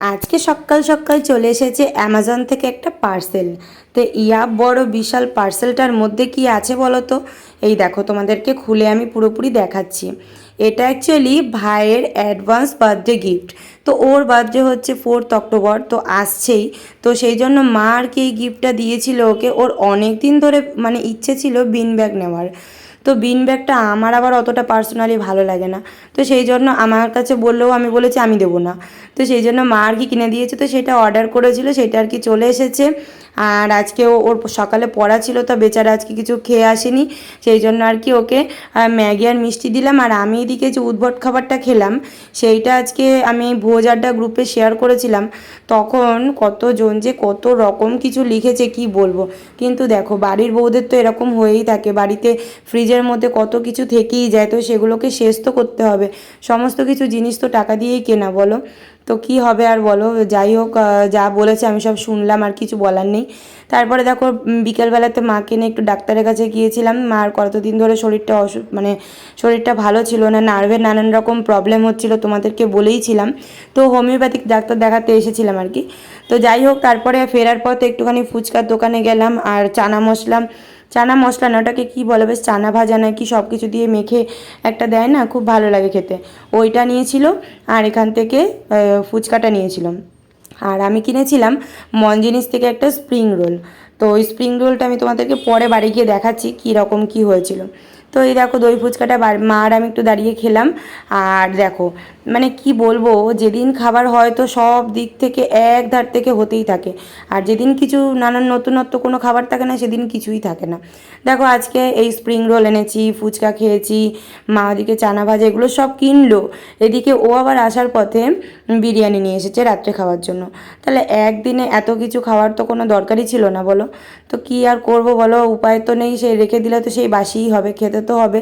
আজকে সকাল সকাল চলে এসেছে অ্যামাজন থেকে একটা পার্সেল তো ইয়া বড় বিশাল পার্সেলটার মধ্যে কি আছে বলো তো এই দেখো, তোমাদেরকে খুলে আমি পুরোপুরি দেখাচ্ছি। এটা অ্যাকচুয়ালি ভাইয়ের অ্যাডভান্স বার্থডে গিফট তো ওর বার্থডে হচ্ছে ফোর্থ অক্টোবর তো আসছেই। তো সেই জন্য মা আর কি এই গিফটটা দিয়েছিল ওকে। ওর অনেক দিন ধরে মানে ইচ্ছে ছিল বিন ব্যাগ নেওয়ার। তো বিন ব্যাগটা আমার আবার অতটা পার্সোনালি ভালো লাগে না। তো সেই জন্য আমার কাছে বললেও আমি বলেছি, আমি দেবো না। তো সেই জন্য মা আর কি কিনে দিয়েছে, তো সেটা অর্ডার করেছিল, সেটা আর কি চলে এসেছে। আর আজকে ও- ওর সকালে পড়া ছিল, তো বেচারা আজকে কিছু খেয়ে আসেনি। সেই জন্য আর কি ওকে ম্যাগি আর মিষ্টি দিলাম। আর আমি এদিকে যে উদ্ভট খাবারটা খেলাম, সেইটা আজকে আমি ভোজ আড্ডা গ্রুপে শেয়ার করেছিলাম। তখন কতজন যে কত রকম কিছু লিখেছে, কি বলব? কিন্তু দেখো, বাড়ির বউদের তো এরকম হয়েই থাকে। বাড়িতে ফ্রিজের মধ্যে কত কিছু থেকেই যায়, তো সেগুলোকে শেষ তো করতে হবে। সমস্ত কিছু জিনিস তো টাকা দিয়েই কেনা, বলো। তো কি হবে আর বলো? যাই হোক যা বলেছে আমি সব শুনলাম, আর কিছু বলার নেই। তারপরে দেখো বিকেলবেলাতে মাকে নিয়ে একটু ডাক্তারের কাছে গিয়েছিলাম। মার কতদিন ধরে শরীরটা অসু মানে শরীরটা ভালো ছিল না নার্ভের নানান রকম প্রবলেম হচ্ছিল, তোমাদেরকে বলেইছিলাম। তো হোমিওপ্যাথিক ডাক্তার দেখাতে এসেছিলাম আর কি। তো যাই হোক, তারপরে ফেরার পথে একটুখানি ফুচকার দোকানে গেলাম, আর চানা মশলা চানা মশলা না, ওটাকে কী বলে বেশ চানা ভাজা নাকি সব কিছু দিয়ে মেখে একটা দেয় না? খুব ভালো লাগে খেতে। ওইটা নিয়েছিল আর এখান থেকে ফুচকাটা নিয়েছিলাম। আর আমি কিনেছিলাম মন জিনিস থেকে একটা স্প্রিং রোল। তো ওই স্প্রিং রোলটা আমি তোমাদেরকে পরে বাড়ি গিয়ে দেখাচ্ছি কী রকম কী হয়েছিল। তো এই দেখো দই ফুচকাটা মা আর আমি একটু দাঁড়িয়ে খেলাম। আর দেখো মানে কি বলব, যেদিন খাবার হয় তো সব দিক থেকে এক ধার থেকে হতেই থাকে। আর যেদিন কিছু নানান নতুনত্ব কোনো খাবার থাকে না, সেদিন কিছুই থাকে না। দেখো, আজকে এই স্প্রিং রোল এনেছি, ফুচকা খেয়েছি, মা ওদিকে চানা ভাজা, এগুলো সব কিনলো। এদিকে ও আবার আসার পথে বিরিয়ানি নিয়ে এসেছে রাত্রে খাওয়ার জন্য। তাহলে একদিনে এত কিছু খাওয়ার তো কোনো দরকারই ছিল না, বলো? তো কি আর করব, বলো? উপায় তো নেই সেই রেখে দিলে তো সেই বাসিই হবে, খেতে তো হবে।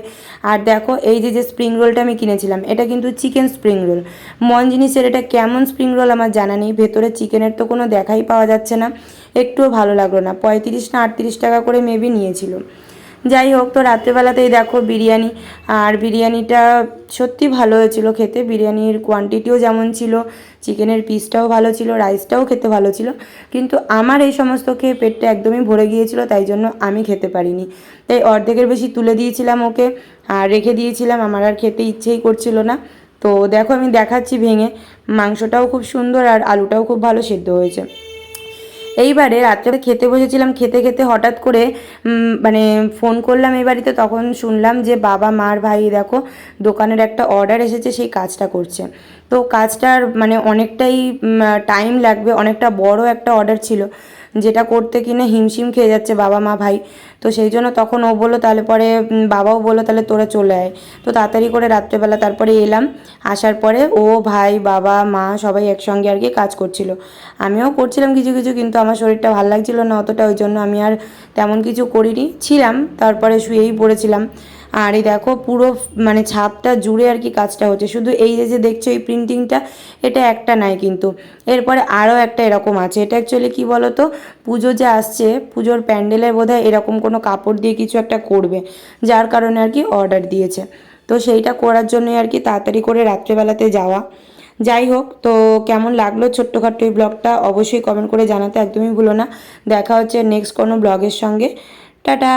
আর দেখো, এই যে যে স্প্রিং রোলটা আমি কিনেছিলাম, এটা কিন্তু চিকেন স্প্রিং রোল মন জিনিসের এটা কেমন স্প্রিং রোল আমার জানা নেই, ভেতরে চিকেনের তো কোনো দেখাই পাওয়া যাচ্ছে না। একটুও ভালো লাগল না, পঁয়ত্রিশ না আটত্রিশ টাকা করে মেবি নিয়েছিল। যাই হোক, তো রাত্রেবেলাতেই দেখো বিরিয়ানি। আর বিরিয়ানিটা সত্যি ভালো হয়েছিল খেতে। বিরিয়ানির কোয়ান্টিটিও যেমন ছিল চিকেনের পিসটাও ভালো ছিল রাইসটাও খেতে ভালো ছিল। কিন্তু আমার এই সমস্ত খেয়ে পেটটা একদমই ভরে গিয়েছিল, তাই জন্য আমি খেতে পারিনি। তাই অর্ধেকের বেশি তুলে দিয়েছিলাম ওকে, আর রেখে দিয়েছিলাম। আমার আর খেতে ইচ্ছেই করছিল না। তো দেখো, আমি দেখাচ্ছি ভেঙে। মাংসটাও খুব সুন্দর আর আলুটাও খুব ভালো সেদ্ধ হয়েছে। এইবারে রাত্রে খেতে বসেছিলাম, খেতে খেতে হঠাৎ করে মানে ফোন করলাম এই বাড়িতে, তখন শুনলাম যে বাবা, মার ভাই, দেখো, দোকানের একটা অর্ডার এসেছে, সেই কাজটা করছে। তো কাজটার মানে অনেকটাই টাইম লাগবে, অনেকটা বড় একটা অর্ডার ছিল। যেটা করতে কিনা হিমশিম খেয়ে যাচ্ছে বাবা মা ভাই। তো সেই জন্য তখন ও বলল, তাহলে পরে বাবাও বলল, তাহলে তোরা চলে আয়। তো তাড়াতাড়ি করে রাত্রেবেলা তারপরে এলাম। আসার পরে ও, ভাই, বাবা, মা সবাই একসঙ্গে আর কি কাজ করছিল। আমিও করছিলাম কিছু কিছু, কিন্তু আমার শরীরটা ভালো লাগছিল না অতটা, ওই জন্য আমি আর তেমন কিছু করিনি। ছিলাম, তারপরে শুয়েই পড়েছিলাম। আর এই দেখো পুরো মানে ছাপটা জুড়ে আর কি কাজটা হচ্ছে। শুধু এই যে যে দেখছ এই প্রিন্টিংটা এটা একটা নাই কিন্তু। এরপরে আরও একটা এরকম আছে। এটা অ্যাকচুয়ালি কী বলো তো পুজো যে আসছে, পুজোর প্যান্ডেলে বোধহয় এরকম কোনো কাপড় দিয়ে কিছু একটা করবে, যার কারণে আর কি অর্ডার দিয়েছে। তো সেইটা করার জন্যই আর কি তাড়াতাড়ি করে রাত্রেবেলাতে যাওয়া। যাই হোক, তো কেমন লাগল ছোট্টখাট্ট এই ব্লগটা অবশ্যই কমেন্ট করে জানাতে একদমই ভুলো না। দেখা হচ্ছে নেক্সট কোনো ব্লগের সঙ্গে। টাটা!